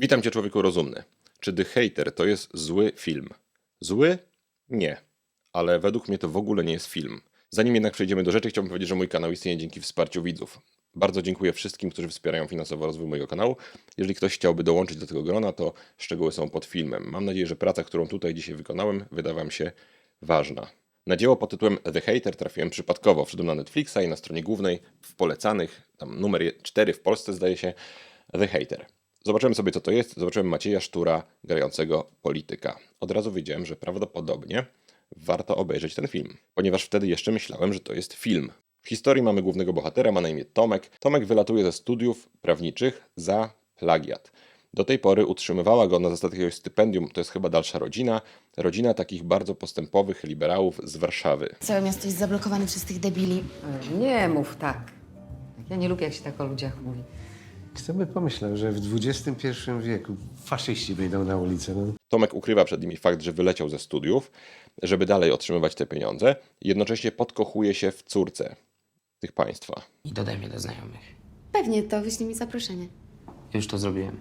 Witam cię, człowieku rozumny. Czy The Hater to jest zły film? Zły? Nie. Ale według mnie to w ogóle nie jest film. Zanim jednak przejdziemy do rzeczy, chciałbym powiedzieć, że mój kanał istnieje dzięki wsparciu widzów. Bardzo dziękuję wszystkim, którzy wspierają finansowo rozwój mojego kanału. Jeżeli ktoś chciałby dołączyć do tego grona, to szczegóły są pod filmem. Mam nadzieję, że praca, którą tutaj dzisiaj wykonałem, wyda Wam się ważna. Na dzieło pod tytułem The Hater trafiłem przypadkowo. Wszedłem na Netflixa i na stronie głównej w polecanych, tam numer 4 w Polsce zdaje się, The Hater. Zobaczyłem sobie, co to jest. Zobaczyłem Macieja Sztura grającego polityka. Od razu wiedziałem, że prawdopodobnie warto obejrzeć ten film, ponieważ wtedy jeszcze myślałem, że to jest film. W historii mamy głównego bohatera, ma na imię Tomek. Tomek wylatuje ze studiów prawniczych za plagiat. Do tej pory utrzymywała go na zasadzie jakiegoś stypendium, to jest chyba dalsza rodzina, rodzina takich bardzo postępowych liberałów z Warszawy. Całe miasto jest zablokowane przez tych debili. Nie mów tak. Ja nie lubię, jak się tak o ludziach mówi. Kto by pomyślał, że w XXI wieku faszyści wyjdą na ulicę? No. Tomek ukrywa przed nimi fakt, że wyleciał ze studiów, żeby dalej otrzymywać te pieniądze, jednocześnie podkochuje się w córce tych państwa. I dodaj mnie do znajomych. Pewnie to wyślij mi zaproszenie. Już to zrobiłem.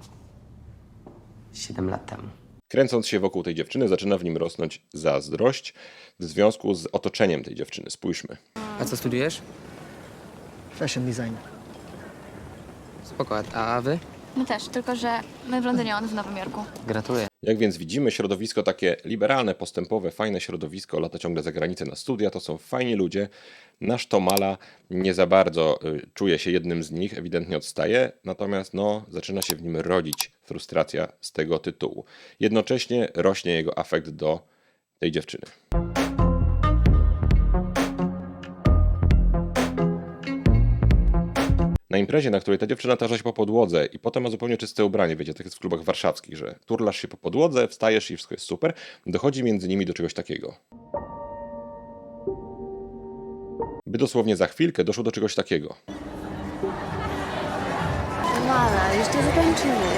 Siedem lat temu. Kręcąc się wokół tej dziewczyny, zaczyna w nim rosnąć zazdrość w związku z otoczeniem tej dziewczyny. Spójrzmy. A co studiujesz? Fashion design. Spoko, a wy? My też, tylko że my w Londynie, on w Nowym Jorku. Gratuluję. Jak więc widzimy, środowisko takie liberalne, postępowe, fajne środowisko, lata ciągle za granicę na studia, to są fajni ludzie. Nasz Tomala nie za bardzo y, czuje się jednym z nich, ewidentnie odstaje, natomiast no, zaczyna się w nim rodzić frustracja z tego tytułu. Jednocześnie rośnie jego afekt do tej dziewczyny. Imprezie, na której ta dziewczyna tarza się po podłodze i potem ma zupełnie czyste ubranie, wiecie, tak jest w klubach warszawskich, że turlasz się po podłodze, wstajesz i wszystko jest super, dochodzi między nimi do czegoś takiego. By dosłownie za chwilkę doszło do czegoś takiego. Mala, jeszcze zatańczymy.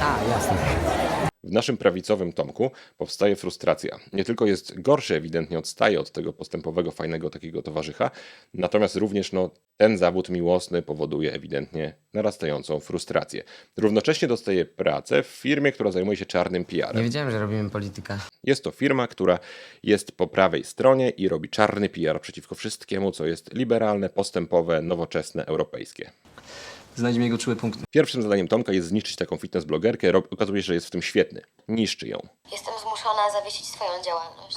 A, jasne. W naszym prawicowym Tomku powstaje frustracja. Nie tylko jest gorszy, ewidentnie odstaje od tego postępowego, fajnego takiego towarzysza, natomiast również no, ten zawód miłosny powoduje ewidentnie narastającą frustrację. Równocześnie dostaje pracę w firmie, która zajmuje się czarnym Nie PR-em. wiedziałem, że robimy polityka. Jest to firma, która jest po prawej stronie i robi czarny PR przeciwko wszystkiemu, co jest liberalne, postępowe, nowoczesne, europejskie. Znajdziemy jego czułe punkty. Pierwszym zadaniem Tomka jest zniszczyć taką fitness blogerkę. Rob- Okazuje się, że jest w tym świetny. Niszczy ją. Jestem zmuszona zawiesić swoją działalność.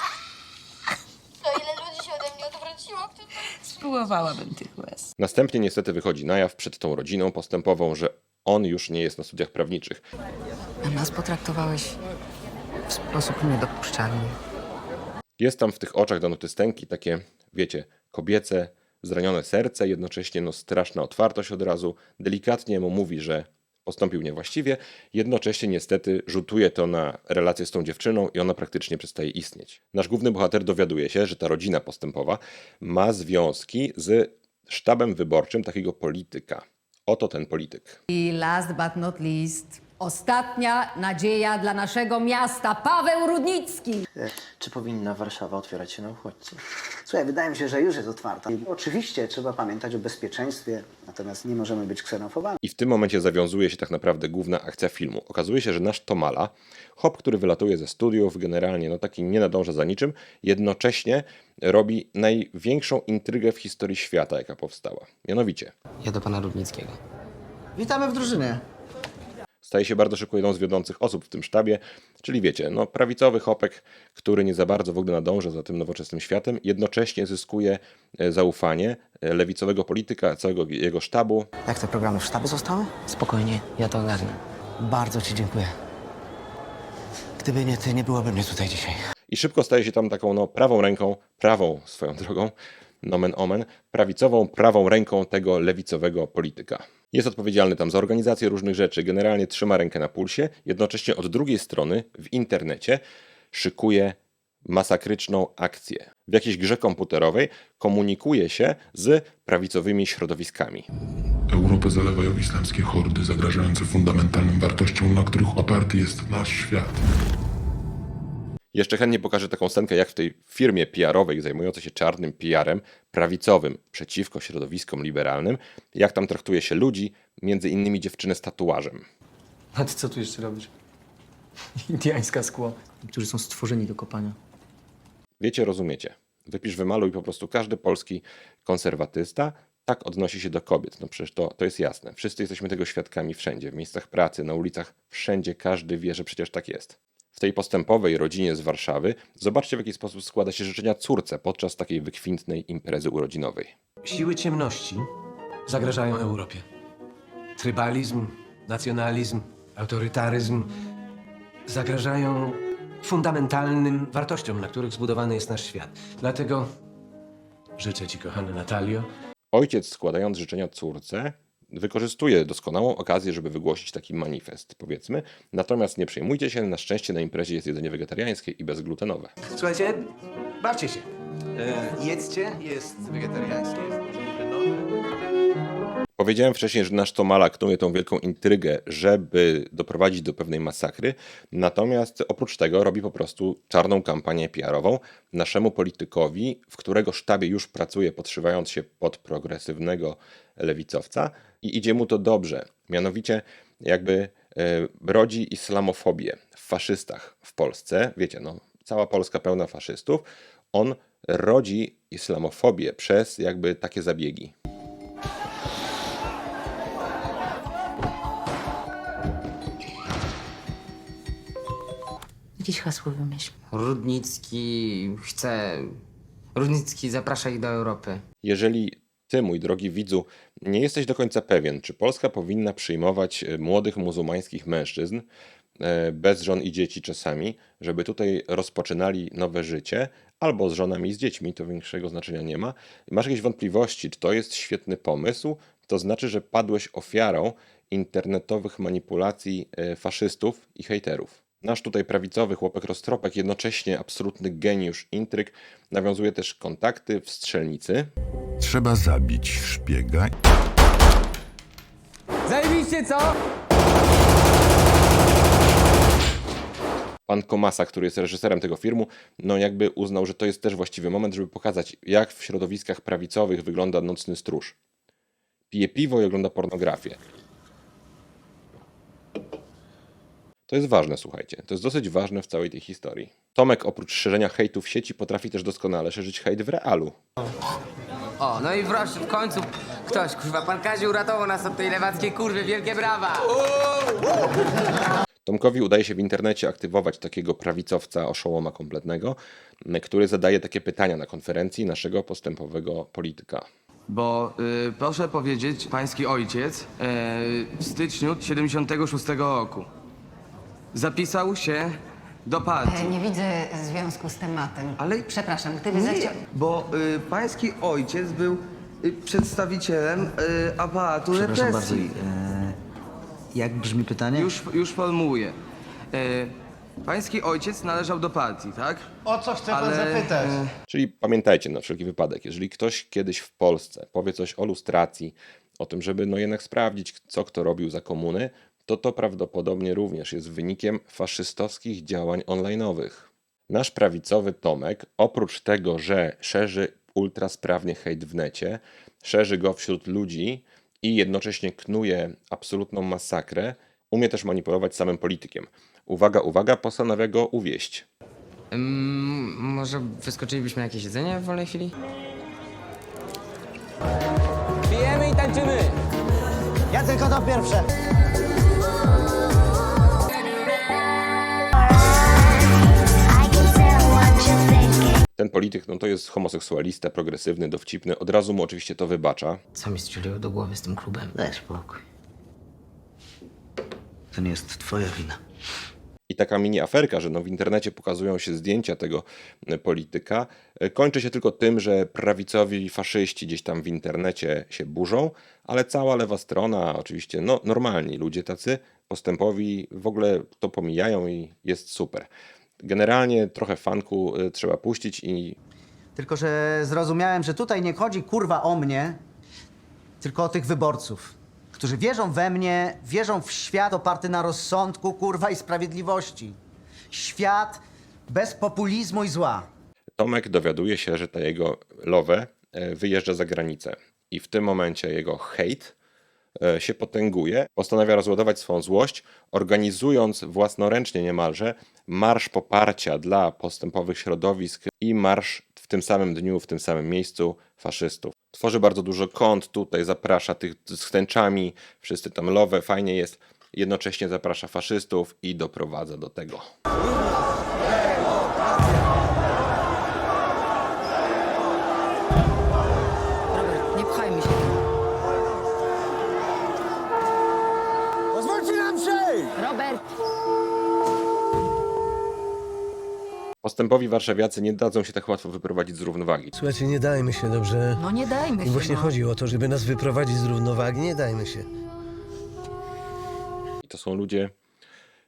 To ile ludzi się ode mnie odwróciło? Kto to Spróbowałabym tych łez. Następnie niestety wychodzi na jaw przed tą rodziną postępową, że on już nie jest na studiach prawniczych. A nas potraktowałeś w sposób niedopuszczalny. Jest tam w tych oczach Danuty Stęki takie, wiecie, kobiece, zranione serce, jednocześnie no straszna otwartość od razu. Delikatnie mu mówi, że postąpił niewłaściwie, jednocześnie niestety rzutuje to na relację z tą dziewczyną i ona praktycznie przestaje istnieć. Nasz główny bohater dowiaduje się, że ta rodzina postępowa ma związki z sztabem wyborczym takiego polityka. Oto ten polityk. I last but not least, ostatnia nadzieja dla naszego miasta, Paweł Rudnicki. Czy powinna Warszawa otwierać się na uchodźców? Słuchaj, wydaje mi się, że już jest otwarta. I oczywiście trzeba pamiętać o bezpieczeństwie, natomiast nie możemy być ksenofobami. I w tym momencie zawiązuje się tak naprawdę główna akcja filmu. Okazuje się, że nasz Tomala, hop, który wylatuje ze studiów, generalnie no taki nie nadąża za niczym, jednocześnie robi największą intrygę w historii świata, jaka powstała. Mianowicie, Ja do pana Rudnickiego. Witamy w drużynie. Staje się bardzo szybko jedną z wiodących osób w tym sztabie, czyli wiecie, no prawicowy hopek, który nie za bardzo w ogóle nadąża za tym nowoczesnym światem, jednocześnie zyskuje e, zaufanie e, lewicowego polityka, całego jego sztabu, Jak te programy w sztabie zostały? Spokojnie, ja to ogarnę. Bardzo ci dziękuję. Gdyby nie ty, nie byłoby mnie tutaj dzisiaj. i szybko staje się tam taką no, prawą ręką, prawą swoją drogą, nomen omen, prawicową, prawą ręką tego lewicowego polityka. Jest odpowiedzialny tam za organizację różnych rzeczy, generalnie trzyma rękę na pulsie, jednocześnie od drugiej strony w internecie szykuje masakryczną akcję. W jakiejś grze komputerowej komunikuje się z prawicowymi środowiskami. Europę zalewają islamskie hordy zagrażające fundamentalnym wartościom, na których oparty jest nasz świat. Jeszcze chętnie pokażę taką scenkę, jak w tej firmie PR-owej zajmującej się czarnym PR-em, prawicowym, przeciwko środowiskom liberalnym, jak tam traktuje się ludzi, między innymi dziewczynę z tatuażem. A ty co tu jeszcze robisz? Indiańska skło. Którzy są stworzeni do kopania. Wiecie, rozumiecie. Wypisz, wymaluj po prostu każdy polski konserwatysta tak odnosi się do kobiet. No przecież to, to jest jasne. Wszyscy jesteśmy tego świadkami wszędzie, w miejscach pracy, na ulicach, wszędzie każdy wie, że przecież tak jest. W tej postępowej rodzinie z Warszawy zobaczcie, w jaki sposób składa się życzenia córce podczas takiej wykwintnej imprezy urodzinowej. Siły ciemności zagrażają Europie. Trybalizm, nacjonalizm, autorytaryzm zagrażają fundamentalnym wartościom, na których zbudowany jest nasz świat. Dlatego życzę Ci, kochana Natalio, Ojciec, składając życzenia córce, wykorzystuje doskonałą okazję, żeby wygłosić taki manifest, powiedzmy. Natomiast nie przejmujcie się, na szczęście na imprezie jest jedzenie wegetariańskie i bezglutenowe. Słuchajcie, bawcie się. E, jedzcie, jest wegetariańskie. Powiedziałem wcześniej, że nasz Tomala knuje tą wielką intrygę, żeby doprowadzić do pewnej masakry, natomiast oprócz tego robi po prostu czarną kampanię PR-ową naszemu politykowi, w którego sztabie już pracuje, podszywając się pod progresywnego lewicowca i idzie mu to dobrze. Mianowicie jakby e, rodzi islamofobię w faszystach w Polsce. Wiecie, no, cała Polska pełna faszystów. On rodzi islamofobię przez jakby takie zabiegi. Jakieś hasło wymyśl. Rudnicki chce... Rudnicki zaprasza ich do Europy. Jeżeli ty, mój drogi widzu, nie jesteś do końca pewien, czy Polska powinna przyjmować e, młodych muzułmańskich mężczyzn, e, bez żon i dzieci czasami, żeby tutaj rozpoczynali nowe życie, albo z żonami i z dziećmi, to większego znaczenia nie ma, masz jakieś wątpliwości, czy to jest świetny pomysł, to znaczy, że padłeś ofiarą internetowych manipulacji e, faszystów i hejterów. Nasz tutaj prawicowy chłopek roztropek, jednocześnie absolutny geniusz intryg, nawiązuje też kontakty w strzelnicy, Trzeba zabić szpiega Zajebiście, co? Pan Komasa, który jest reżyserem tego filmu, no jakby uznał, że to jest też właściwy moment, żeby pokazać, jak w środowiskach prawicowych wygląda nocny stróż. Pije piwo i ogląda pornografię. To jest ważne, słuchajcie. To jest dosyć ważne w całej tej historii. Tomek oprócz szerzenia hejtu w sieci potrafi też doskonale szerzyć hejt w realu. O, no i wreszcie w końcu ktoś, kurwa, pan Kaziu uratował nas od tej lewackiej kurwy, wielkie brawa! Tomkowi udaje się w internecie aktywować takiego prawicowca oszołoma kompletnego, który zadaje takie pytania na konferencji naszego postępowego polityka. Bo y, proszę powiedzieć, pański ojciec y, w styczniu 76 roku zapisał się do partii. Nie widzę związku z tematem. Ale- Przepraszam, gdyby zechciał... bo y, pański ojciec był y, przedstawicielem y, aparatu Przepraszam bardzo. represji. e, Jak brzmi pytanie? Już, już formułuję. Y, pański ojciec należał do partii, tak? O co chce Ale, zapytać? Czyli pamiętajcie na wszelki wypadek, jeżeli ktoś kiedyś w Polsce powie coś o lustracji, o tym, żeby no jednak sprawdzić, co kto robił za komuny, to to prawdopodobnie również jest wynikiem faszystowskich działań online'owych. Nasz prawicowy Tomek, oprócz tego, że szerzy ultrasprawnie hejt w necie, szerzy go wśród ludzi i jednocześnie knuje absolutną masakrę, umie też manipulować samym politykiem. Uwaga, uwaga, postanawia go uwieść. Mm, może wyskoczylibyśmy na jakieś jedzenie w wolnej chwili? Pijemy i tańczymy! Ja tylko to pierwsze. Ten polityk, no to jest homoseksualista, progresywny, dowcipny, od razu mu oczywiście to wybacza. Co mi strzeliło do głowy z tym klubem? Daj spokój. To nie jest twoja wina. I taka mini aferka, że no w internecie pokazują się zdjęcia tego e, polityka, e, kończy się tylko tym, że prawicowi faszyści gdzieś tam w internecie się burzą, ale cała lewa strona, oczywiście no, normalni ludzie tacy, postępowi, w ogóle to pomijają i jest super. Generalnie trochę fanku e, trzeba puścić i Tylko, że zrozumiałem, że tutaj nie chodzi kurwa o mnie, tylko o tych wyborców, którzy wierzą we mnie, wierzą w świat oparty na rozsądku, kurwa i sprawiedliwości. Świat bez populizmu i zła. Tomek dowiaduje się, że ta jego love wyjeżdża za granicę. I w tym momencie jego hejt się potęguje, postanawia rozładować swoją złość, organizując własnoręcznie niemalże marsz poparcia dla postępowych środowisk i marsz w tym samym dniu, w tym samym miejscu faszystów. Tworzy bardzo dużo kont tutaj, zaprasza tych z tęczami, wszyscy tam lowe, fajnie jest. Jednocześnie zaprasza faszystów i doprowadza do tego. Postępowi warszawiacy nie dadzą się tak łatwo wyprowadzić z równowagi. Słuchajcie, nie dajmy się, dobrze? No nie dajmy I się, właśnie no. chodzi o to, żeby nas wyprowadzić z równowagi, nie dajmy się. I to są ludzie,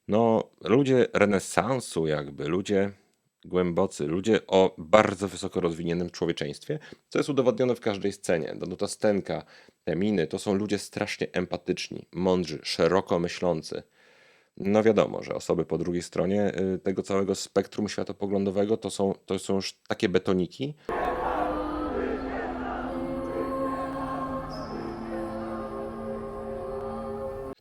no, ludzie renesansu, jakby, ludzie głębocy, ludzie o bardzo wysoko rozwiniętym człowieczeństwie, co jest udowodnione w każdej scenie. No, ta Stenka, te miny, to są ludzie strasznie empatyczni, mądrzy, szeroko myślący. No wiadomo, że osoby po drugiej stronie y, tego całego spektrum światopoglądowego to są, to są już takie betoniki,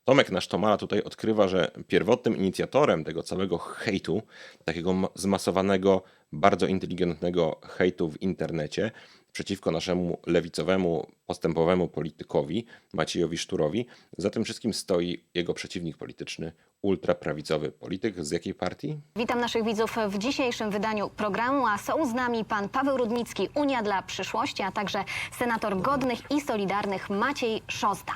Tomek nasz Tomala tutaj odkrywa, że pierwotnym inicjatorem tego całego hejtu, takiego ma- zmasowanego, bardzo inteligentnego hejtu w internecie przeciwko naszemu lewicowemu, postępowemu politykowi Maciejowi Szturowi, za tym wszystkim stoi jego przeciwnik polityczny, ultraprawicowy polityk. Z jakiej partii? Witam naszych widzów w dzisiejszym wydaniu programu, a są z nami pan Paweł Rudnicki, Unia dla Przyszłości, a także senator Godnych i Solidarnych Maciej Szosta.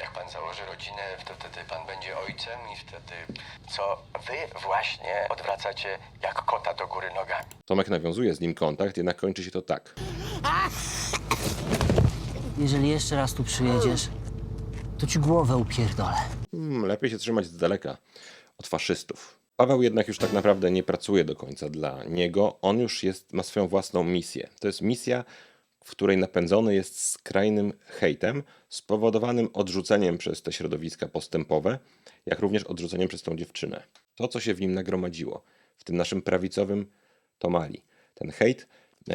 Jak pan założy rodzinę, to wtedy pan będzie ojcem i wtedy co wy właśnie odwracacie jak kota do góry nogami. Tomek nawiązuje z nim kontakt, jednak kończy się to tak. Jeżeli jeszcze raz tu przyjedziesz, to ci głowę upierdolę. Hmm, lepiej się trzymać z daleka od faszystów. Paweł jednak już tak naprawdę nie pracuje do końca dla niego. On już jest, ma swoją własną misję. To jest misja, w której napędzony jest skrajnym hejtem, spowodowanym odrzuceniem przez te środowiska postępowe, jak również odrzuceniem przez tą dziewczynę. To, co się w nim nagromadziło, w tym naszym prawicowym Tomali. Ten hejt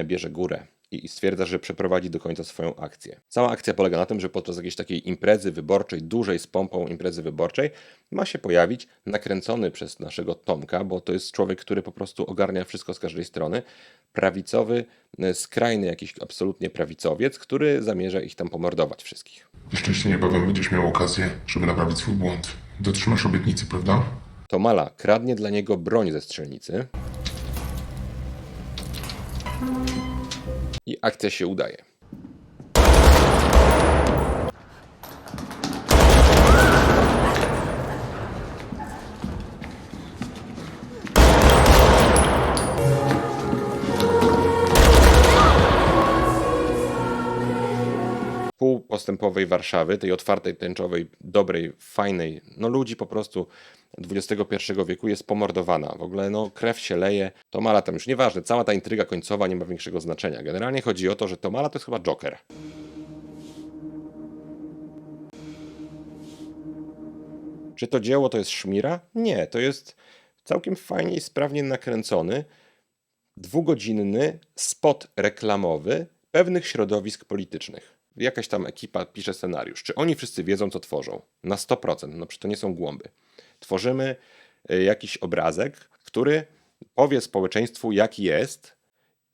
bierze górę i stwierdza, że przeprowadzi do końca swoją akcję. Cała akcja polega na tym, że podczas jakiejś takiej imprezy wyborczej, dużej z pompą imprezy wyborczej, ma się pojawić nakręcony przez naszego Tomka, bo to jest człowiek, który po prostu ogarnia wszystko z każdej strony, prawicowy, e, skrajny jakiś absolutnie prawicowiec, który zamierza ich tam pomordować wszystkich. Jeszcze niebawem będziesz miał okazję, żeby naprawić swój błąd. Dotrzymasz obietnicy, prawda? Tomala kradnie dla niego broń ze strzelnicy i akcja się udaje. Postępowej Warszawy, tej otwartej, tęczowej, dobrej, fajnej, no ludzi po prostu XXI wieku jest pomordowana. W ogóle no krew się leje. Tomala tam już nieważne, cała ta intryga końcowa nie ma większego znaczenia. Generalnie chodzi o to, że Tomala to jest chyba Joker. Czy to dzieło to jest szmira? Nie, to jest całkiem fajnie i sprawnie nakręcony, dwugodzinny spot reklamowy pewnych środowisk politycznych. Jakaś tam ekipa pisze scenariusz. Czy oni wszyscy wiedzą, co tworzą? Na 100%. No przecież to nie są głąby. Tworzymy y, jakiś obrazek, który powie społeczeństwu, jak jest,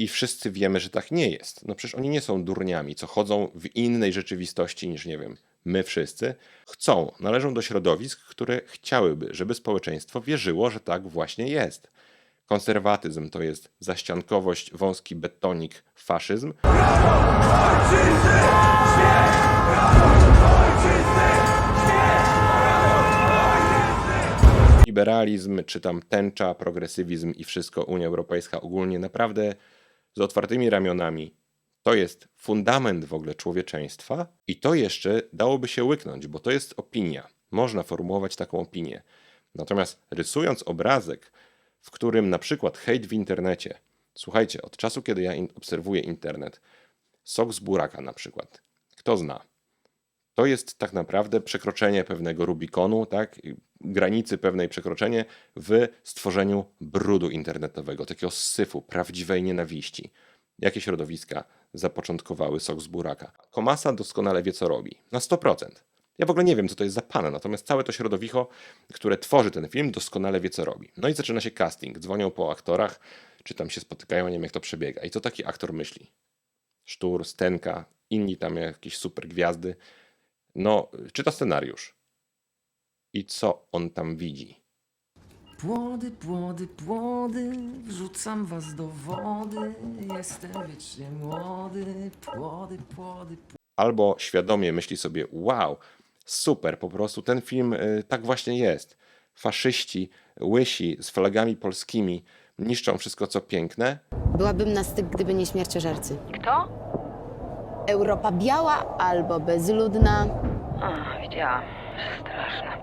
i wszyscy wiemy, że tak nie jest. No przecież oni nie są durniami, co chodzą w innej rzeczywistości niż, nie wiem, my wszyscy. Chcą, należą do środowisk, które chciałyby, żeby społeczeństwo wierzyło, że tak właśnie jest. Konserwatyzm to jest zaściankowość, wąski betonik, faszyzm. Liberalizm, czy tam tęcza, progresywizm i wszystko, Unia Europejska ogólnie naprawdę z otwartymi ramionami. To jest fundament w ogóle człowieczeństwa i to jeszcze dałoby się łyknąć, bo to jest opinia. Można formułować taką opinię. Natomiast rysując obrazek, w którym na przykład hejt w internecie, słuchajcie, od czasu, kiedy ja in- obserwuję internet, sok z buraka na przykład, kto zna? To jest tak naprawdę przekroczenie pewnego Rubikonu, tak? granicy pewnej przekroczenie w stworzeniu brudu internetowego, takiego syfu, prawdziwej nienawiści. Jakie środowiska zapoczątkowały sok z buraka? Komasa doskonale wie, co robi. Na 100%. Ja w ogóle nie wiem, co to jest za pan, natomiast całe to środowisko, które tworzy ten film, doskonale wie, co robi. No i zaczyna się casting. Dzwonią po aktorach, czy tam się spotykają, nie wiem, jak to przebiega. I co taki aktor myśli? Sztur, Stenka, inni tam jakieś super gwiazdy. No, czyta scenariusz. I co on tam widzi? Płody, płody, płody, wrzucam was do wody. Jestem wiecznie młody. Płody, płody, albo świadomie myśli sobie: Wow, super, po prostu ten film y, tak właśnie jest. Faszyści, łysi z flagami polskimi niszczą wszystko, co piękne, Byłabym na styk, gdyby nie śmierciożercy. Kto? Europa biała albo bezludna. A, widziałam. Straszne.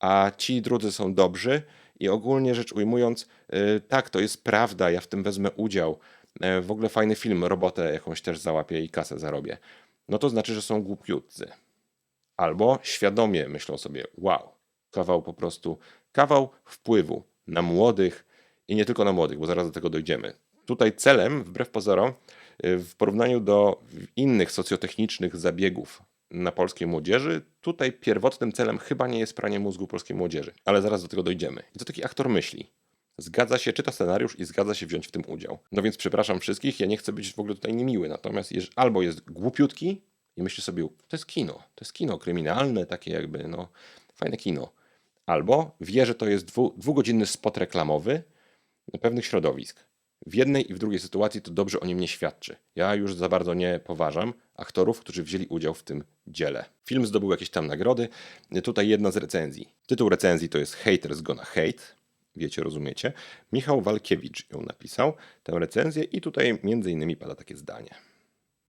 a ci drudzy są dobrzy. I ogólnie rzecz ujmując, y, tak, to jest prawda, ja w tym wezmę udział. E, W ogóle fajny film, robotę jakąś też załapię i kasę zarobię. No to znaczy, że są głupiutcy. Albo świadomie myślą sobie, wow, kawał po prostu, kawał wpływu na młodych i nie tylko na młodych, bo zaraz do tego dojdziemy. Tutaj celem, wbrew pozorom, y, w porównaniu do innych socjotechnicznych zabiegów na polskiej młodzieży, tutaj pierwotnym celem chyba nie jest pranie mózgu polskiej młodzieży, ale zaraz do tego dojdziemy. I co taki aktor myśli? Zgadza się, czyta scenariusz i zgadza się wziąć w tym udział. No więc przepraszam wszystkich, ja nie chcę być w ogóle tutaj niemiły, natomiast albo jest głupiutki i myśli sobie, to jest kino, to jest kino kryminalne, takie jakby, no, fajne kino. Albo wie, że to jest dwu, dwugodzinny spot reklamowy pewnych środowisk. W jednej i w drugiej sytuacji to dobrze o nim nie świadczy. Ja już za bardzo nie poważam aktorów, którzy wzięli udział w tym dziele. Film zdobył jakieś tam nagrody. Tutaj jedna z recenzji. Tytuł recenzji to jest Haters Gonna Hate. Wiecie, rozumiecie? Michał Walkiewicz ją napisał, tę recenzję i tutaj między innymi pada takie zdanie.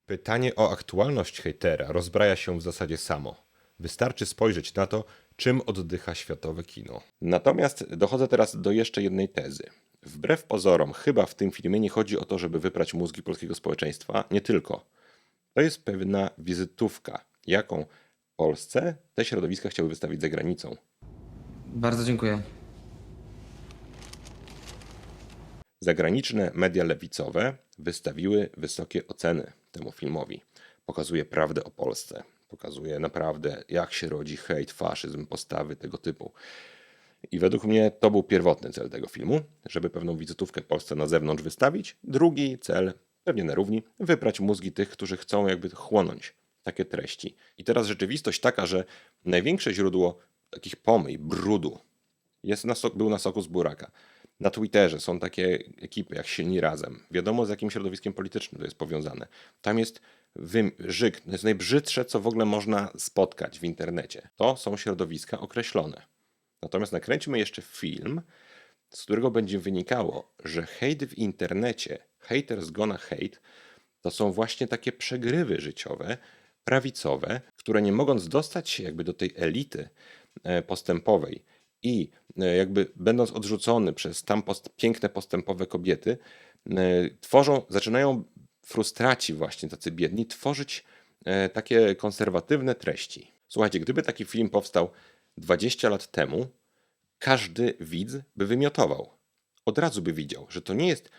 Pytanie o aktualność hejtera rozbraja się w zasadzie samo. Wystarczy spojrzeć na to, czym oddycha światowe kino. Natomiast dochodzę teraz do jeszcze jednej tezy. Wbrew pozorom, chyba w tym filmie nie chodzi o to, żeby wyprać mózgi polskiego społeczeństwa, nie tylko. To jest pewna wizytówka, jaką Polsce te środowiska chciały wystawić za granicą. Bardzo dziękuję. Zagraniczne media lewicowe wystawiły wysokie oceny temu filmowi. Pokazuje prawdę o Polsce. Pokazuje naprawdę, jak się rodzi hejt, faszyzm, postawy tego typu. I według mnie to był pierwotny cel tego filmu, żeby pewną wizytówkę Polsce na zewnątrz wystawić. Drugi cel, pewnie na równi, wyprać mózgi tych, którzy chcą jakby chłonąć takie treści. I teraz rzeczywistość taka, że największe źródło takich pomyj, brudu, jest na sok, był na soku z buraka. Na Twitterze są takie ekipy jak Silni Razem. Wiadomo z jakim środowiskiem politycznym to jest powiązane. Tam jest wym- żyk, to jest najbrzydsze, co w ogóle można spotkać w internecie. To są środowiska określone. Natomiast nakręćmy jeszcze film, z którego będzie wynikało, że hejt w internecie, haters gonna hate, to są właśnie takie przegrywy życiowe, prawicowe, które nie mogąc dostać się jakby do tej elity e, postępowej i e, jakby będąc odrzucony przez tam post, piękne postępowe kobiety, e, tworzą, zaczynają frustraci właśnie tacy biedni tworzyć e, takie konserwatywne treści. Słuchajcie, gdyby taki film powstał 20 lat temu, każdy widz by wymiotował. Od razu by widział, że to nie jest.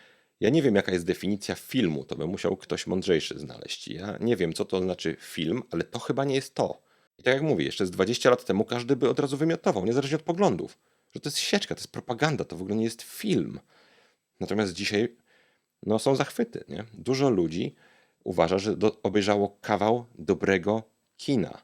Ja nie wiem, jaka jest definicja filmu, to by musiał ktoś mądrzejszy znaleźć. Ja nie wiem, co to znaczy film, ale to chyba nie jest to. I tak jak mówię, jeszcze z 20 lat temu każdy by od razu wymiotował, niezależnie od poglądów, że to jest sieczka, to jest propaganda, to w ogóle nie jest film. Natomiast dzisiaj no, są zachwyty. Nie? Dużo ludzi uważa, że do, obejrzało kawał dobrego kina.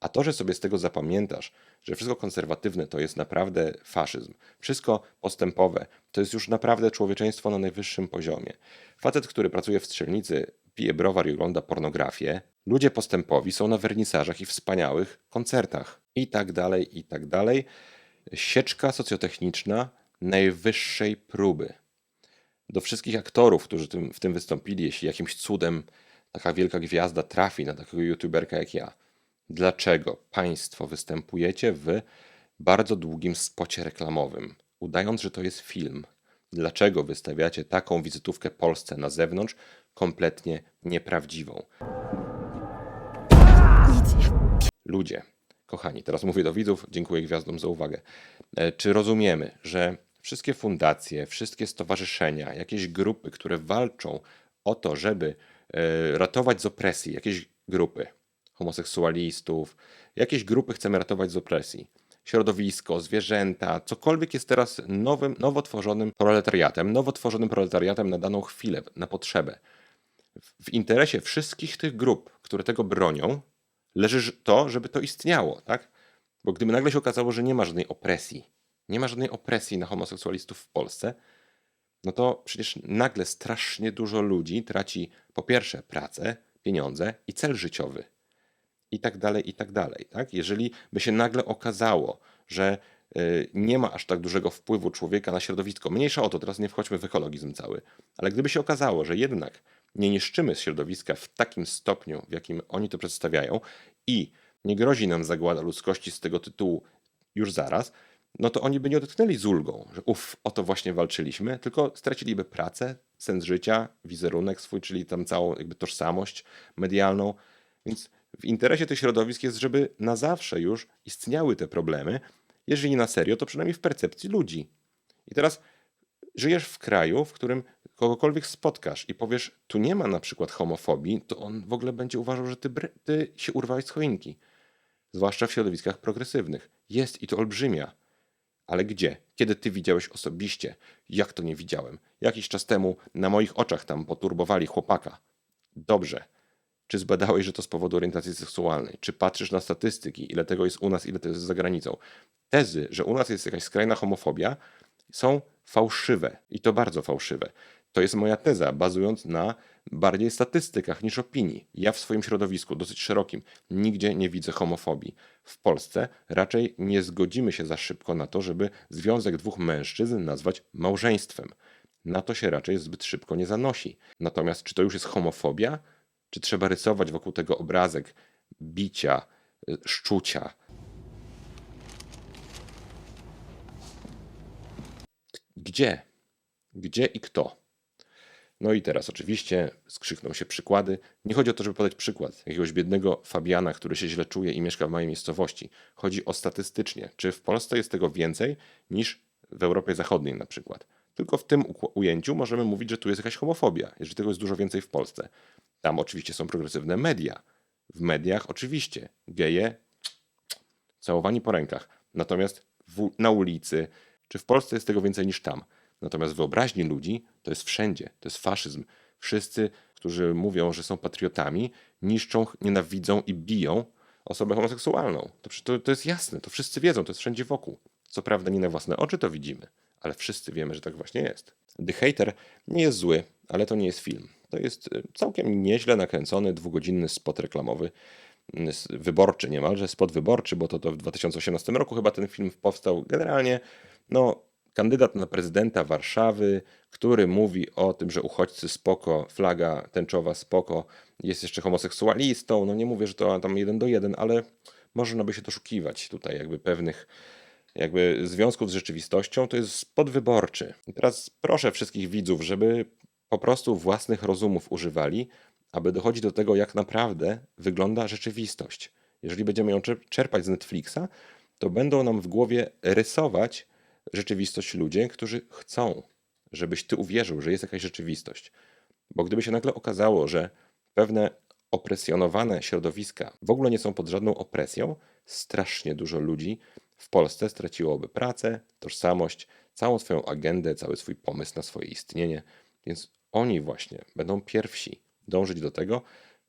A to, że sobie z tego zapamiętasz, że wszystko konserwatywne to jest naprawdę faszyzm, wszystko postępowe to jest już naprawdę człowieczeństwo na najwyższym poziomie. Facet, który pracuje w strzelnicy, pije browar i ogląda pornografię, ludzie postępowi są na wernisażach i wspaniałych koncertach i tak dalej, i tak dalej. Sieczka socjotechniczna najwyższej próby. Do wszystkich aktorów, którzy tym, w tym wystąpili, jeśli jakimś cudem taka wielka gwiazda trafi na takiego youtuberka jak ja, dlaczego Państwo występujecie w bardzo długim spocie reklamowym, udając, że to jest film? Dlaczego wystawiacie taką wizytówkę Polsce na zewnątrz, kompletnie nieprawdziwą? Ludzie, kochani, teraz mówię do widzów, dziękuję gwiazdom za uwagę. E, Czy rozumiemy, że wszystkie fundacje, wszystkie stowarzyszenia, jakieś grupy, które walczą o to, żeby e, ratować z opresji, jakieś grupy, homoseksualistów, jakieś grupy chcemy ratować z opresji. Środowisko, zwierzęta, cokolwiek jest teraz nowym, nowo tworzonym proletariatem, nowo tworzonym proletariatem na daną chwilę, na potrzebę. W- interesie wszystkich tych grup, które tego bronią, leży to, żeby to istniało, tak? Bo gdyby nagle się okazało, że nie ma żadnej opresji, nie ma żadnej opresji na homoseksualistów w Polsce, no to przecież nagle strasznie dużo ludzi traci po pierwsze pracę, pieniądze i cel życiowy. I tak dalej, i tak dalej. Tak? Jeżeli by się nagle okazało, że nie ma aż tak dużego wpływu człowieka na środowisko, mniejsza o to, teraz nie wchodźmy w ekologizm cały, ale gdyby się okazało, że jednak nie niszczymy środowiska w takim stopniu, w jakim oni to przedstawiają i nie grozi nam zagłada ludzkości z tego tytułu już zaraz, no to oni by nie odetchnęli z ulgą, że uff, o to właśnie walczyliśmy, tylko straciliby pracę, sens życia, wizerunek swój, czyli tam całą jakby tożsamość medialną. Więc w interesie tych środowisk jest, żeby na zawsze już istniały te problemy, jeżeli nie na serio, to przynajmniej w percepcji ludzi. I teraz żyjesz w kraju, w którym kogokolwiek spotkasz i powiesz, tu nie ma na przykład homofobii, to on w ogóle będzie uważał, że ty, ty się urwałeś z choinki. Zwłaszcza w środowiskach progresywnych. Jest i to olbrzymia. Ale gdzie? Kiedy ty widziałeś osobiście? Jak to nie widziałem? Jakiś czas temu na moich oczach tam poturbowali chłopaka. Dobrze. Czy zbadałeś, że to z powodu orientacji seksualnej? Czy patrzysz na statystyki, ile tego jest u nas, ile to jest za granicą? Tezy, że u nas jest jakaś skrajna homofobia, są fałszywe i to bardzo fałszywe. To jest moja teza, bazując na bardziej statystykach niż opinii. Ja w swoim środowisku, dosyć szerokim, nigdzie nie widzę homofobii. W Polsce raczej nie zgodzimy się za szybko na to, żeby związek dwóch mężczyzn nazwać małżeństwem. Na to się raczej zbyt szybko nie zanosi. Natomiast czy to już jest homofobia? Czy trzeba rysować wokół tego obrazek bicia, y, szczucia? Gdzie? Gdzie i kto? No i teraz oczywiście skrzykną się przykłady. Nie chodzi o to, żeby podać przykład jakiegoś biednego Fabiana, który się źle czuje i mieszka w małej miejscowości. Chodzi o statystycznie. Czy w Polsce jest tego więcej niż w Europie Zachodniej na przykład? Tylko w tym ujęciu możemy mówić, że tu jest jakaś homofobia, jeżeli tego jest dużo więcej w Polsce. Tam oczywiście są progresywne media. W mediach oczywiście geje całowani po rękach. Natomiast w, na ulicy, czy w Polsce jest tego więcej niż tam? Natomiast wyobraźni ludzi to jest wszędzie, to jest faszyzm. Wszyscy, którzy mówią, że są patriotami, niszczą, nienawidzą i biją osobę homoseksualną. To, to, to jest jasne, to wszyscy wiedzą, to jest wszędzie wokół. Co prawda nie na własne oczy to widzimy, ale wszyscy wiemy, że tak właśnie jest. The Hater nie jest zły, ale to nie jest film. To jest y, całkiem nieźle nakręcony, dwugodzinny spot reklamowy, s- wyborczy niemalże, spot wyborczy, bo to, to w 2018 roku chyba ten film powstał. Generalnie, no, kandydat na prezydenta Warszawy, który mówi o tym, że uchodźcy spoko, flaga tęczowa spoko, jest jeszcze homoseksualistą. No nie mówię, że to tam jeden do jeden, ale można by się doszukiwać tutaj jakby pewnych jakby związków z rzeczywistością, to jest spot wyborczy. I teraz proszę wszystkich widzów, żeby po prostu własnych rozumów używali, aby dochodzić do tego, jak naprawdę wygląda rzeczywistość. Jeżeli będziemy ją czer- czerpać z Netflixa, to będą nam w głowie rysować rzeczywistość ludzie, którzy chcą, żebyś ty uwierzył, że jest jakaś rzeczywistość. Bo gdyby się nagle okazało, że pewne opresjonowane środowiska w ogóle nie są pod żadną opresją, strasznie dużo ludzi w Polsce straciłoby pracę, tożsamość, całą swoją agendę, cały swój pomysł na swoje istnienie. Więc oni właśnie będą pierwsi dążyć do tego,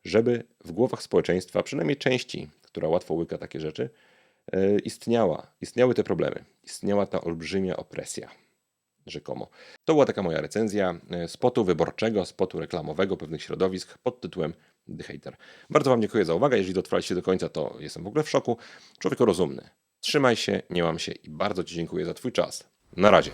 żeby w głowach społeczeństwa, przynajmniej części, która łatwo łyka takie rzeczy, e, istniała, istniały te problemy, istniała ta olbrzymia opresja rzekomo. To była taka moja recenzja e, spotu wyborczego, spotu reklamowego pewnych środowisk pod tytułem The Hater. Bardzo Wam dziękuję za uwagę. Jeżeli dotrwaliście do końca, to jestem w ogóle w szoku. Człowiek rozumny. Trzymaj się, nie łam się i bardzo Ci dziękuję za Twój czas. Na razie.